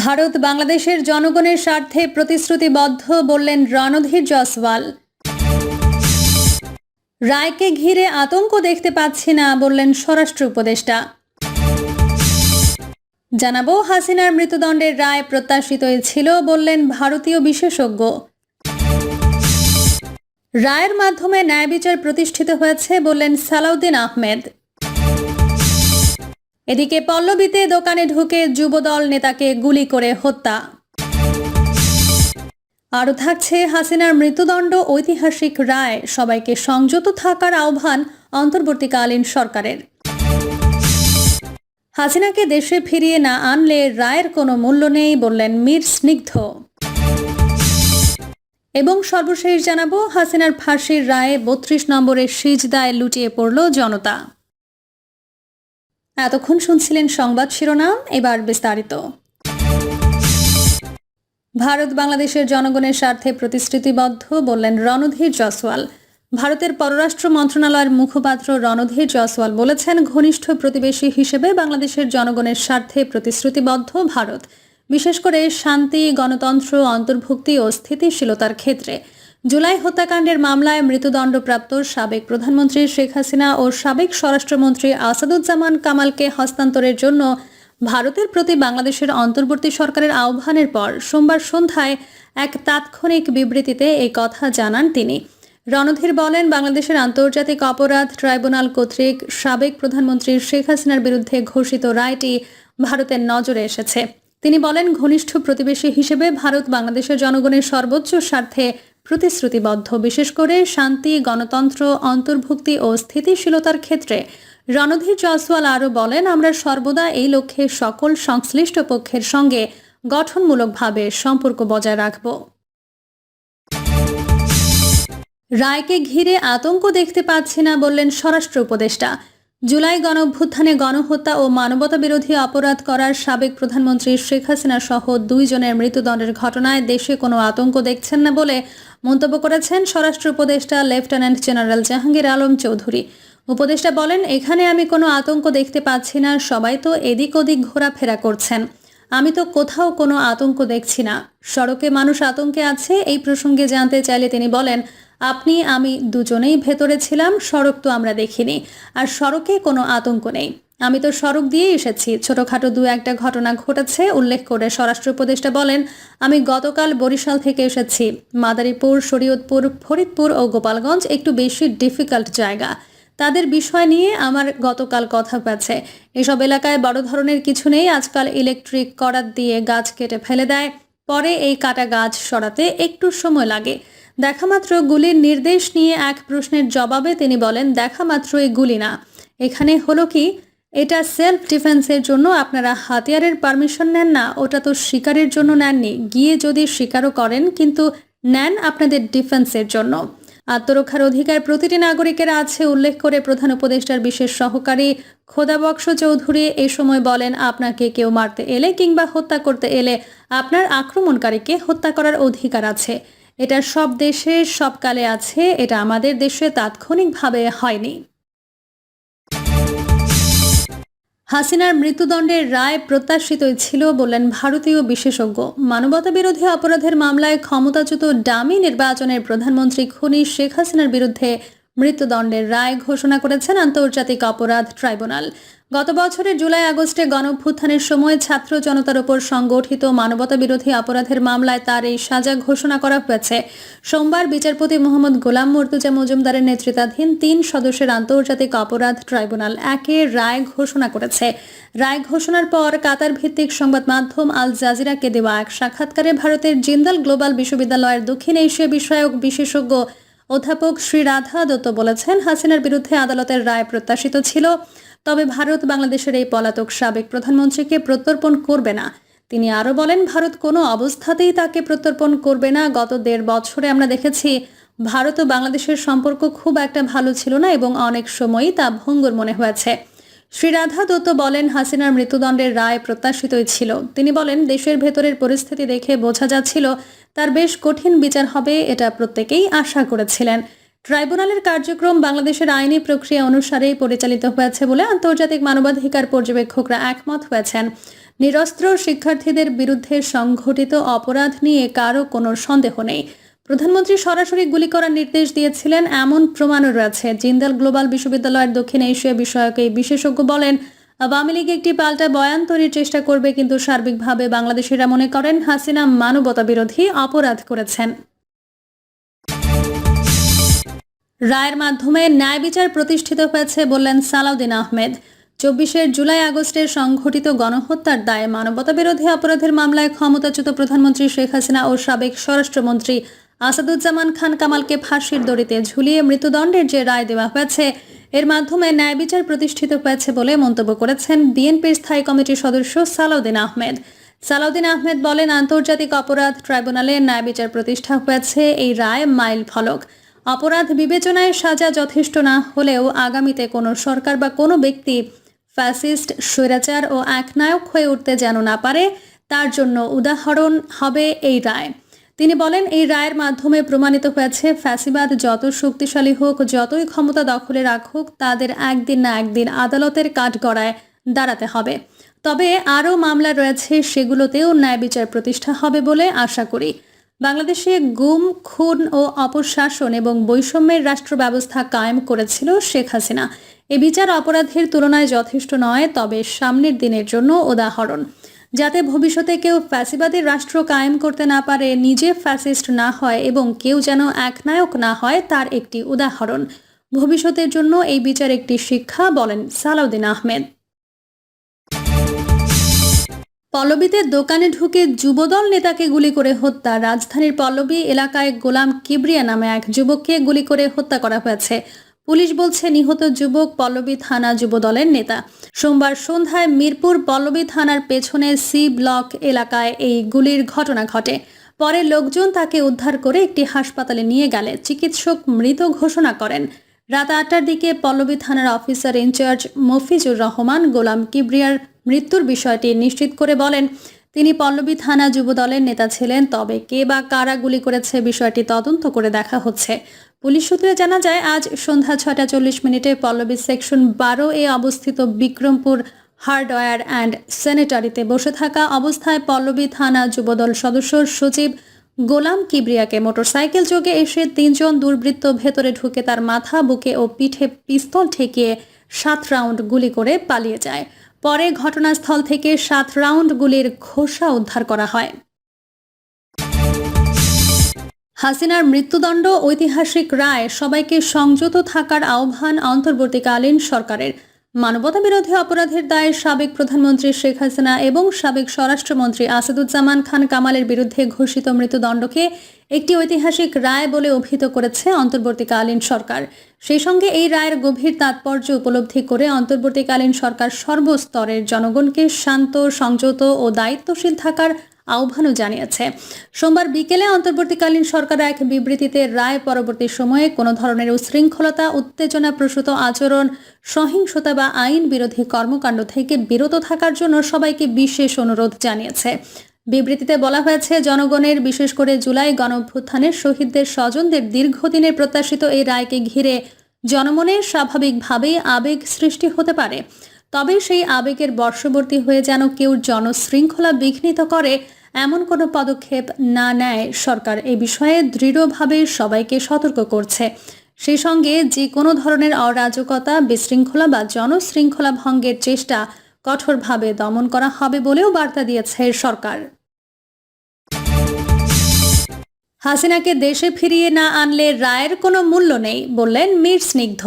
ভারত বাংলাদেশের জনগণের স্বার্থে প্রতিশ্রুতিবদ্ধ বললেন রণধীর জসওয়াল রায়কে ঘিরে আতঙ্ক দেখতে পাচ্ছি না বললেন স্বরাষ্ট্র উপদেষ্টা। জানাব হাসিনার মৃত্যুদণ্ডের রায় প্রত্যাশিতই ছিল বললেন ভারতীয় বিশেষজ্ঞ। রায়ের মাধ্যমে ন্যায় বিচার প্রতিষ্ঠিত হয়েছে বললেন সালাউদ্দিন আহমেদ। এদিকে পল্লবীতে দোকানে ঢুকে যুবদল নেতাকে গুলি করে হত্যা। আরও থাকছে হাসিনার মৃত্যুদণ্ড, ঐতিহাসিক রায়, সবাইকে সংযত থাকার আহ্বান অন্তর্বর্তীকালীন সরকারের। হাসিনাকে দেশে ফিরিয়ে না আনলে রায়ের কোনো মূল্য নেই বললেন মীর স্নিগ্ধ। এবং সর্বশেষ জানাব, হাসিনার ফাঁসির রায়ে বত্রিশ নম্বরের সিজদায় লুটিয়ে পড়ল জনতা। এতক্ষণ শুনছিলেন সংবাদ শিরোনাম, এবার বিস্তারিত। ভারত বাংলাদেশের জনগণের স্বার্থে প্রতিশ্রুতিবদ্ধ বললেন রণধীর জসওয়াল ভারতের পররাষ্ট্র মন্ত্রণালয়ের মুখপাত্র রণধীর জসওয়াল বলেছেন, ঘনিষ্ঠ প্রতিবেশী হিসেবে বাংলাদেশের জনগণের স্বার্থে প্রতিশ্রুতিবদ্ধ ভারত। বিশেষ করে শান্তি, গণতন্ত্র, অন্তর্ভুক্তি ও স্থিতিশীলতার ক্ষেত্রে। জুলাই হত্যাকাণ্ডের মামলায় মৃত্যুদণ্ডপ্রাপ্ত সাবেক প্রধানমন্ত্রী শেখ হাসিনা ও সাবেক স্বরাষ্ট্রমন্ত্রী আসাদুজ্জামান কামালকে হস্তান্তরের জন্য ভারতের প্রতি বাংলাদেশের অন্তর্বর্তী সরকারের আহ্বানের পর সোমবার সন্ধ্যায় এক তাৎক্ষণিক বিবৃতিতে এই কথা জানান তিনি। রণধীর বলেন, বাংলাদেশের আন্তর্জাতিক অপরাধ ট্রাইব্যুনাল কর্তৃক সাবেক প্রধানমন্ত্রী শেখ হাসিনার বিরুদ্ধে ঘোষিত রায়টি ভারতের নজরে এসেছে। তিনি বলেন, ঘনিষ্ঠ প্রতিবেশী হিসেবে ভারত বাংলাদেশের জনগণের সর্বোচ্চ স্বার্থে প্রতিশ্রুতিবদ্ধ, বিশেষ করে শান্তি, গণতন্ত্র, অন্তর্ভুক্তি ও স্থিতিশীলতার ক্ষেত্রে। রণধীর জয়সওয়াল আরও বলেন, আমরা সর্বদা এই লক্ষ্যে সকল সংশ্লিষ্ট পক্ষের সঙ্গে গঠনমূলকভাবে সম্পর্ক বজায় রাখব। রায়কে ঘিরে আতঙ্ক দেখতে পাচ্ছি না, বললেন স্বরাষ্ট্র উপদেষ্টা। জুলাই গণঅভ্যুত্থানে গণহত্যা ও মানবতা বিরোধী অপরাধ করার সাবেক প্রধানমন্ত্রী শেখ হাসিনা সহ দুইজনের মৃত্যুদণ্ডের ঘটনায় দেশে কোনো আতঙ্ক দেখছেন না বলে মন্তব্য করেছেন স্বরাষ্ট্র উপদেষ্টা, লেফটেন্যান্ট জেনারেল জাহাঙ্গীর আলম চৌধুরী। উপদেষ্টা বলেন, এখানে আমি কোনো আতঙ্ক দেখতে পাচ্ছি না, সবাই তো এদিক ওদিক ঘোরাফেরা করছেন। আমি তো কোথাও কোনো আতঙ্ক দেখছি না। সড়কে মানুষ আতঙ্কে আছে, এই প্রসঙ্গে জানতে চাইলে তিনি বলেন, আপনি, আমি দুজনেই ভেতরে ছিলাম, সড়ক তো আমরা দেখিনি। আর সড়কে কোনো আতঙ্ক নেই। আমি তো সড়ক দিয়ে এসেছি। ছোটখাটো দু একটা ঘটনা ঘটেছে, উল্লেখ করে স্বরাষ্ট্র উপদেষ্টা বলেন, আমি গতকাল বরিশাল থেকে এসেছি। মাদারীপুর, শরীয়তপুর, ফরিদপুর ও গোপালগঞ্জ একটু বেশি ডিফিকাল্ট জায়গা। তাদের বিষয় নিয়ে আমার গতকাল কথা পেছে এসব এলাকায় বড় ধরনের কিছু নেই, আজকাল ইলেকট্রিক করাত দিয়ে গাছ কেটে ফেলে দেয়। পরে এই কাটা গাছ সরাতে একটু সময় লাগে। দেখামাত্র গুলির নির্দেশ নিয়ে এক প্রশ্নের জবাবে তিনি বলেন দেখামাত্র এই গুলি না। এখানে হলো কি এটা সেলফ ডিফেন্সের জন্য আপনারা হাতিয়ারের পারমিশন নেন না, ওটা তো শিকারের জন্য নেননি। গিয়ে যদি শিকারও করেন, কিন্তু নেন আপনাদের ডিফেন্সের জন্য। আত্মরক্ষার অধিকার প্রতিটি নাগরিকের আছে, উল্লেখ করে প্রধান উপদেষ্টার বিশেষ সহকারী খোদাবক্স চৌধুরী এ সময় বলেন, আপনাকে কেউ মারতে এলে কিংবা হত্যা করতে এলে আপনার আক্রমণকারীকে হত্যা করার অধিকার আছে। এটা সব দেশে সবকালে আছে, এটা আমাদের দেশে তাৎক্ষণিকভাবে হয়নি। হাসিনার মৃত্যুদণ্ডের রায় প্রত্যাশিতই ছিল বললেন ভারতীয় বিশেষজ্ঞ। মানবতা বিরোধী অপরাধের মামলায় ক্ষমতাচ্যুত ডামি নির্বাচনের প্রধানমন্ত্রী খুনি শেখ হাসিনার বিরুদ্ধে মৃত্যুদণ্ডের রায় ঘোষণা করেছেন আন্তর্জাতিক অপরাধ ট্রাইব্যুনাল। গত বছরের জুলাই আগস্টে গণভ্যুত্থানের সময় ছাত্র জনতার উপর সংগঠিত মানবতা বিরোধী অপরাধের মামলায় তার এই সাজা ঘোষণা করা হয়েছে। সোমবার বিচারপতি মোহাম্মদ গোলাম মর্তুজা মজুমদারের নেতৃত্বাধীন তিন সদস্যের আন্তর্জাতিক অপরাধ ট্রাইব্যুনাল একে রায় ঘোষণা করেছে। রায় ঘোষণার পর কাতার ভিত্তিক সংবাদ মাধ্যম আল জাজিরাকে দেওয়া এক সাক্ষাৎকারে ভারতের জিন্দাল গ্লোবাল বিশ্ববিদ্যালয়ের দক্ষিণ এশিয়া বিষয়ক বিশেষজ্ঞ অধ্যাপক শ্রী রাধা দত্ত বলেছেন, হাসিনার বিরুদ্ধে আদালতের রায় প্রত্যাশিত ছিল, তবে ভারত বাংলাদেশের এই পলাতক সাবেক প্রধানমন্ত্রীকে প্রত্যর্পণ করবে না। তিনি আরও বলেন, ভারত কোনো অবস্থাতেই তাকে প্রত্যর্পণ করবে না। গত দেড় বছরে আমরা দেখেছি, ভারত ও বাংলাদেশের সম্পর্ক খুব একটা ভালো ছিল না এবং অনেক সময়ই তা ভঙ্গুর মনে হয়েছে। শ্রী রাধা দত্ত বলেন, হাসিনার মৃত্যুদণ্ডের রায় প্রত্যাশিতই ছিল। তিনি বলেন, দেশের ভেতরের পরিস্থিতি দেখে বোঝা যাচ্ছিল তার বেশ কঠিন বিচার হবে এটা প্রত্যেকেই আশা করেছিলেন। ট্রাইব্যুনালের কার্যক্রম বাংলাদেশের আইনি প্রক্রিয়া অনুসারেই পরিচালিত হয়েছে বলে আন্তর্জাতিক মানবাধিকার পর্যবেক্ষকরা একমত হয়েছেন। নিরস্ত্র শিক্ষার্থীদের বিরুদ্ধে সংঘটিত অপরাধ নিয়ে কারও কোনো সন্দেহ নেই। প্রধানমন্ত্রী সরাসরি গুলি করার নির্দেশ দিয়েছিলেন, এমন প্রমাণও রয়েছে। জিন্দাল গ্লোবাল বিশ্ববিদ্যালয়ের দক্ষিণ এশিয়া বিষয়ক এই বিশেষজ্ঞ বলেন আওয়ামী লীগ একটি পাল্টা বয়ান তৈরির চেষ্টা করবে কিন্তু সার্বিকভাবে বাংলাদেশিরা মনে করেন হাসিনা মানবতা বিরোধী অপরাধ করেছেন। রায়ের মাধ্যমে ন্যায় বিচার প্রতিষ্ঠিত হয়েছে বললেন সালাউদ্দিন আহমেদ। চব্বিশের জুলাই আগস্টের সংঘটিত গণহত্যার দায়ে মানবতা বিরোধী অপরাধের মামলায় ক্ষমতাচ্যুত প্রধানমন্ত্রী শেখ হাসিনা ও সাবেক স্বরাষ্ট্রমন্ত্রী আসাদুজ্জামান খান কামালকে ফাঁসির দড়িতে ঝুলিয়ে মৃত্যুদণ্ডের যে রায় দেওয়া হয়েছে এর মাধ্যমে ন্যায় বিচার প্রতিষ্ঠিত হয়েছে বলে মন্তব্য করেছেন বিএনপির স্থায়ী কমিটির সদস্য সালাউদ্দিন আহমেদ। সালাউদ্দিন আহমেদ বলেন, আন্তর্জাতিক অপরাধ ট্রাইব্যুনালে ন্যায় বিচার প্রতিষ্ঠা হয়েছে, এই রায় মাইল ফলক। অপরাধ বিবেচনায় সাজা যথেষ্ট না হলেও আগামীতে কোনো সরকার বা কোনো ব্যক্তি ফ্যাসিস্ট, স্বৈরাচার ও একনায়ক হয়ে উঠতে যেন না পারে, তার জন্য উদাহরণ হবে এই রায়। তিনি বলেন, এই রায়ের মাধ্যমে প্রমাণিত হয়েছে, ফ্যাসিবাদ যত শক্তিশালী হোক, যতই ক্ষমতা দখলে রাখুক, তাদের একদিন না একদিন আদালতের কাঠগড়ায় দাঁড়াতে হবে। তবে আরও মামলা রয়েছে, সেগুলোতেও ন্যায় বিচার প্রতিষ্ঠা হবে বলে আশা করি। বাংলাদেশে গুম, খুন ও অপশাসন এবং বৈষম্যের রাষ্ট্র ব্যবস্থা কায়েম করেছিল শেখ হাসিনা। এ বিচার অপরাধের তুলনায় যথেষ্ট নয়, তবে সামনের দিনের জন্য উদাহরণ। যাতে ভবিষ্যতে কেউ ফ্যাসিবাদী রাষ্ট্র কায়েম করতে না পারে, নিজে ফ্যাসিস্ট না হয় এবং কেউ যেন একনায়ক না হয় তার একটি উদাহরণ। ভবিষ্যতের জন্য এই বিচার একটি শিক্ষা, বলেন সালাউদ্দিন আহমেদ। পল্লবীতে দোকানে ঢুকে যুবদল নেতাকে গুলি করে হত্যা। রাজধানীর পল্লবী এলাকায় গোলাম কিবরিয়া নামে এক যুবককে গুলি করে হত্যা করা হয়েছে। পুলিশ বলছে, নিহত যুবক পল্লবী থানা যুবদলের নেতা। সোমবার সন্ধ্যায় মিরপুর পল্লবী থানার পেছনে সি ব্লক এলাকায় এই গুলির ঘটনা ঘটে। পরে লোকজন তাকে উদ্ধার করে একটি হাসপাতালে নিয়ে গেলে চিকিৎসক মৃত ঘোষণা করেন। রাত আটটার দিকে পল্লবী থানার officer in charge Mofizur Rahman Golam কিবরিয়ার মৃত্যুর বিষয়টি নিশ্চিত করে বলেন, তিনি পল্লবী থানা যুবদলের নেতা ছিলেন, তবে কে বা কারা গুলি করেছে বিষয়টি তদন্ত করে দেখা হচ্ছে। পুলিশ সূত্রে জানা যায়, আজ সন্ধ্যা ছটা চল্লিশ মিনিটে পল্লবী সেকশন বারো এ অবস্থিত বিক্রমপুর হার্ডওয়্যার অ্যান্ড স্যানিটারিতে বসে থাকা অবস্থায় পল্লবী থানা যুবদল সদস্য সচিব গোলাম কিবরিয়াকে মোটরসাইকেল যোগে এসে তিনজন দুর্বৃত্ত ভেতরে ঢুকে তার মাথা, বুকে ও পিঠে পিস্তল ঠেকিয়ে সাত রাউন্ড গুলি করে পালিয়ে যায়। পরে ঘটনাস্থল থেকে সাত রাউন্ড গুলির খোসা উদ্ধার করা হয়। হাসিনার মৃত্যুদণ্ড, ঐতিহাসিক রায়, সবাইকে সংযত থাকার আহ্বান অন্তর্বর্তীকালীন সরকারের। মানবতা বিরোধী অপরাধের দায়ে সাবেক প্রধানমন্ত্রী শেখ হাসিনা এবং সাবেক স্বরাষ্ট্রমন্ত্রী আসাদুজ্জামান খান কামালের বিরুদ্ধে ঘোষিত মৃত্যুদণ্ডকে একটি ঐতিহাসিক রায় বলে অভিহিত করেছে অন্তর্বর্তীকালীন সরকার। সেই সঙ্গে এই রায়ের গভীর তাৎপর্য উপলব্ধি করে অন্তর্বর্তীকালীন সরকার সর্বস্তরের জনগণকে শান্ত, সংযত ও দায়িত্বশীল থাকার আহ্বানও জানিয়েছে। সোমবার বিকেলে অন্তর্বর্তীকালীন সরকার এক বিবৃতিতে রায় পরবর্তী সময়ে কোনো ধরনের উশৃঙ্খলতা উত্তেজনা প্রসূত আচরণ, সহিংসতা বা আইন বিরোধী কর্মকাণ্ড থেকে বিরত থাকার জন্য সবাইকে বিশেষ অনুরোধ জানিয়েছে। বিবৃতিতে বলা হয়েছে, জনগণের বিশেষ করে জুলাই গণভ্যুত্থানের শহীদদের স্বজনদের দীর্ঘদিনের প্রত্যাশিত এই রায়কে ঘিরে জনমনে স্বাভাবিকভাবেই আবেগ সৃষ্টি হতে পারে। তবে সেই আবেগের বর্ষবর্তী হয়ে যেন কেউ জনশৃঙ্খলা বিঘ্নিত করে, এমন কোনো পদক্ষেপ না নেয় সরকার। এ বিষয়ে দৃঢ়ভাবে সবাইকে সতর্ক করছে। সেই সঙ্গে যে কোনো ধরনের অরাজকতা, বিশৃঙ্খলা বা জনশৃঙ্খলা ভঙ্গের চেষ্টা কঠোরভাবে দমন করা হবে বলেও বার্তা দিয়েছে সরকার। হাসিনাকে দেশে ফিরিয়ে না আনলে রায়ের কোনো মূল্য নেই বললেন মীর স্নিগ্ধ।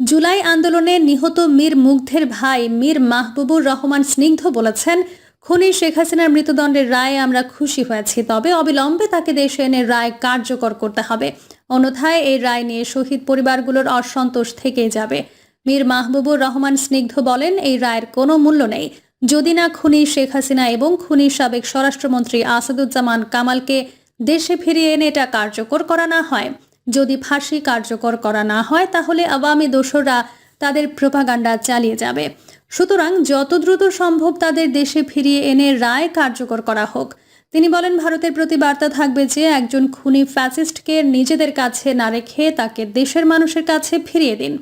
জুলাই আন্দোলনে নিহত মীর মুগ্ধের ভাই মীর মাহবুবুর রহমান স্নিগ্ধ বলেছেন, খুনি শেখ হাসিনার মৃত্যুদণ্ডের রায়ে আমরা খুশি হয়েছি, তবে অবিলম্বে তাকে দেশে এনে রায় কার্যকর করতে হবে। অন্যথায় এই রায় নিয়ে শহীদ পরিবারগুলোর অসন্তোষ থেকেই যাবে। মীর মাহবুবুর রহমান স্নিগ্ধ বলেন, এই রায়ের কোনো মূল্য নেই। যদি না খুনি শেখ হাসিনা এবং খুনি সাবেক স্বরাষ্ট্রমন্ত্রী আসাদুজ্জামান কামালকে দেশে ফিরিয়ে এনে এটা কার্যকর করা না হয় যদি ফাঁসি কার্যকর করা না হয়, তাহলে আওয়ামী দোসররা তাদের প্রোপাগান্ডা চালিয়ে যাবে। সুতরাং যত দ্রুত সম্ভব তাদের দেশে ফিরিয়ে এনে রায় কার্যকর করা হোক। তিনি বলেন, ভারতের প্রতি বার্তা থাকবে যে, একজন খুনি ফ্যাসিস্টকে নিজেদের কাছে না রেখে তাকে দেশের মানুষের কাছে ফিরিয়ে দিন।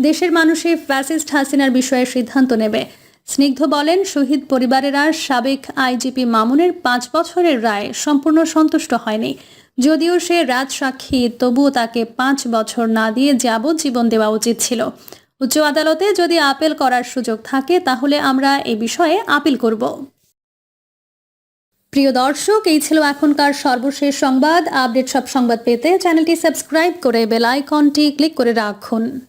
দেশের মানুষই ফ্যাসিস্ট হাসিনার বিষয়ে সিদ্ধান্ত নেবে। স্নিগ্ধ বলেন, শহীদ পরিবারেরা সাবেক আইজিপি মামুনের পাঁচ বছরের রায় সম্পূর্ণ সন্তুষ্ট হয়নি। যদিও সে রাজ সাক্ষী, তবুও তাকে পাঁচ বছর না দিয়ে যাবজ্জীবন দেওয়া উচিত ছিল। উচ্চ আদালতে যদি আপিল করার সুযোগ থাকে, তাহলে আমরা এ বিষয়ে আপিল করব। প্রিয় দর্শক, এই ছিল এখনকার সর্বশেষ সংবাদ। আপডেট সব সংবাদ পেতে চ্যানেলটি সাবস্ক্রাইব করে বেল আইকনটি ক্লিক করে রাখুন।